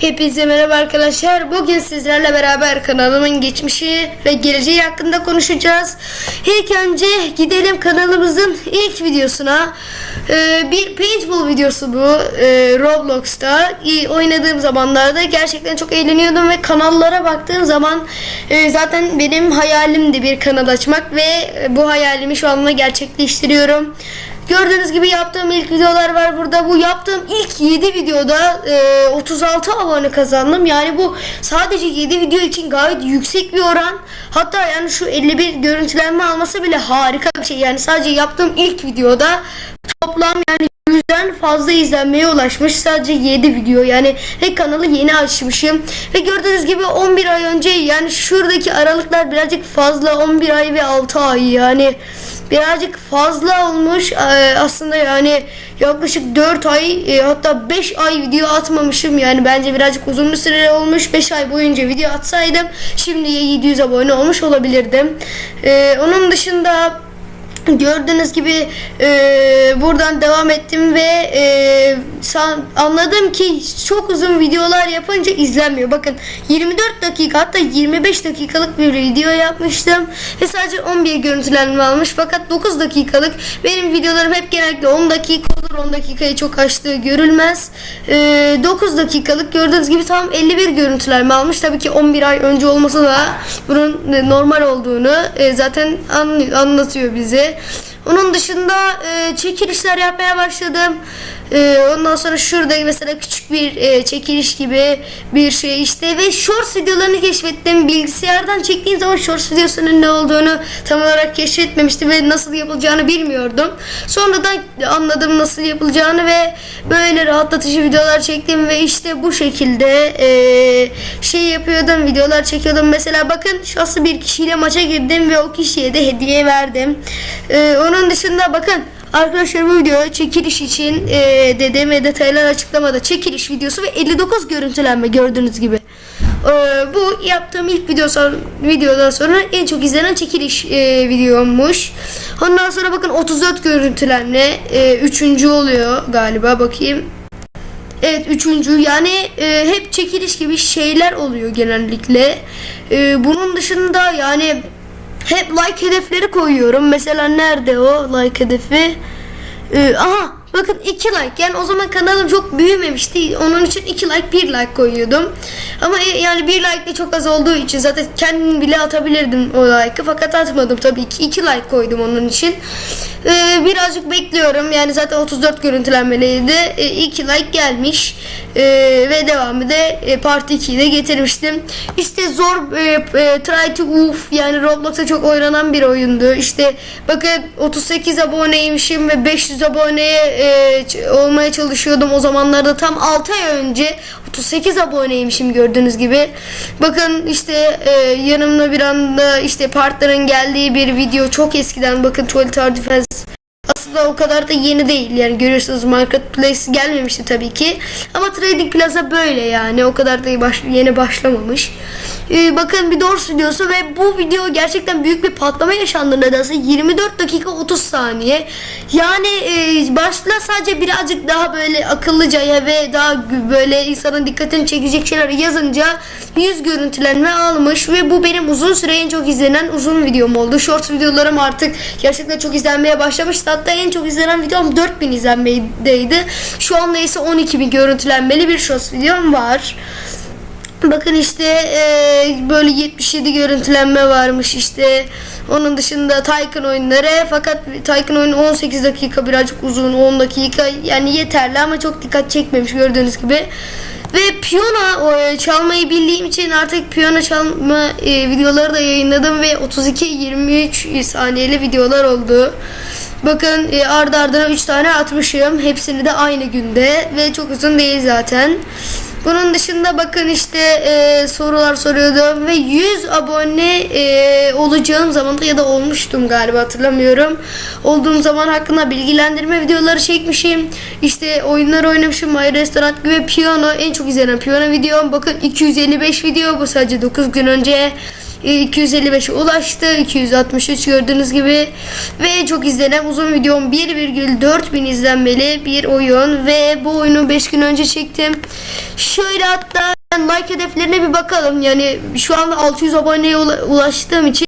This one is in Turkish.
Hepinize merhaba arkadaşlar. Bugün sizlerle beraber kanalımın geçmişi ve geleceği hakkında konuşacağız. İlk önce gidelim kanalımızın ilk videosuna. Ee, bir paintball videosu bu. Ee, Roblox'ta İyi oynadığım zamanlarda gerçekten çok eğleniyordum ve kanallara baktığım zaman e, zaten benim hayalimdi bir kanal açmak ve bu hayalimi şu anda gerçekleştiriyorum. Gördüğünüz gibi yaptığım ilk videolar var burada. Bu yaptığım ilk 7 videoda e, 36 abone kazandım. Yani bu sadece 7 video için gayet yüksek bir oran. Hatta yani şu 51 görüntülenme alması bile harika bir şey. Yani sadece yaptığım ilk videoda toplam yani yüzden fazla izlenmeye ulaşmış sadece 7 video yani ve kanalı yeni açmışım ve gördüğünüz gibi 11 ay önce yani şuradaki aralıklar birazcık fazla 11 ay ve 6 ay yani birazcık fazla olmuş Ee, aslında yani yaklaşık 4 ay e, hatta 5 ay video atmamışım. Yani bence birazcık uzun bir süre olmuş. 5 ay boyunca video atsaydım şimdi 700 abone olmuş olabilirdim. Ee, onun dışında Gördüğünüz gibi e, buradan devam ettim ve e, anladım ki çok uzun videolar yapınca izlenmiyor. Bakın 24 dakika hatta 25 dakikalık bir video yapmıştım ve sadece 11 görüntülenme almış. Fakat 9 dakikalık benim videolarım hep genellikle 10 dakika olur 10 dakikayı çok aştığı görülmez. E, 9 dakikalık gördüğünüz gibi tam 51 görüntülenme almış. Tabii ki 11 ay önce olmasa da bunun e, normal olduğunu e, zaten an- anlatıyor bize. Onun dışında e, çekilişler yapmaya başladım. E, ondan sonra şurada mesela küçük bir e, çekiliş gibi bir şey işte ve shorts videolarını keşfettim. Bilgisayardan çektiğim zaman shorts videosunun ne olduğunu tam olarak keşfetmemiştim ve nasıl yapılacağını bilmiyordum. Sonradan anladım nasıl yapılacağını ve böyle rahatlatıcı videolar çektim ve işte bu şekilde e, şey yapıyordum videolar çekiyordum. Mesela bakın şahsı bir kişiyle maça girdim ve o kişiye de hediye verdim. E, onun dışında bakın Arkadaşlar bu video çekiliş için e, dedim ve detaylar açıklamada çekiliş videosu ve 59 görüntülenme gördüğünüz gibi. E, bu yaptığım ilk video son, videodan sonra en çok izlenen çekiliş e, videommuş. Ondan sonra bakın 34 görüntülenme e, üçüncü oluyor galiba bakayım. Evet üçüncü yani e, hep çekiliş gibi şeyler oluyor genellikle. E, bunun dışında yani hep like hedefleri koyuyorum. Mesela nerede o like hedefi? E, aha bakın 2 like yani o zaman kanalım çok büyümemişti. Onun için 2 like 1 like koyuyordum. Ama e, yani 1 like de çok az olduğu için zaten kendim bile atabilirdim o like'ı fakat atmadım tabii ki 2 like koydum onun için. E, birazcık bekliyorum yani zaten 34 görüntülenmeliydi. 2 like gelmiş. E, ve devamı da e, Part 2'yi de getirmiştim. İşte zor e, e, Try to Woof yani Roblox'a çok oynanan bir oyundu. İşte bakın 38 aboneymişim ve 500 aboneye e, ç- olmaya çalışıyordum. O zamanlarda tam 6 ay önce 38 aboneymişim gördüğünüz gibi. Bakın işte e, yanımda bir anda işte partların geldiği bir video çok eskiden bakın Toilet Defense aslında o kadar da yeni değil yani görüyorsunuz Marketplace gelmemişti tabii ki ama Trading Plaza böyle yani o kadar da baş- yeni başlamamış. Ee, bakın bir Doors videosu ve bu video gerçekten büyük bir patlama yaşandı nedense 24 dakika 30 saniye yani e, başta sadece birazcık daha böyle akıllıca ve daha böyle insanın dikkatini çekecek şeyler yazınca 100 görüntülenme almış ve bu benim uzun süre en çok izlenen uzun videom oldu. Short videolarım artık gerçekten çok izlenmeye başlamıştı. Hatta en çok izlenen videom 4000 izlenmedeydi. Şu anda ise 12.000 görüntülenmeli bir short videom var. Bakın işte e, böyle 77 görüntülenme varmış işte. Onun dışında Tycoon oyunları fakat Tycoon oyunu 18 dakika birazcık uzun 10 dakika yani yeterli ama çok dikkat çekmemiş gördüğünüz gibi. Ve piyano e, çalmayı bildiğim için artık piyano çalma e, videoları da yayınladım ve 32-23 saniyeli videolar oldu. Bakın e, ardı ardına 3 tane atmışım. Hepsini de aynı günde ve çok uzun değil zaten. Bunun dışında bakın işte e, sorular soruyordum ve 100 abone e, olacağım zaman ya da olmuştum galiba hatırlamıyorum. Olduğum zaman hakkında bilgilendirme videoları çekmişim. İşte oyunlar oynamışım. My Restaurant gibi piyano en çok izlenen piyano videom. Bakın 255 video bu sadece 9 gün önce. E, 255'e ulaştı. 263 gördüğünüz gibi. Ve çok izlenen uzun videom 1,4 bin izlenmeli bir oyun. Ve bu oyunu 5 gün önce çektim. Şöyle hatta like hedeflerine bir bakalım. Yani şu anda 600 aboneye ula- ulaştığım için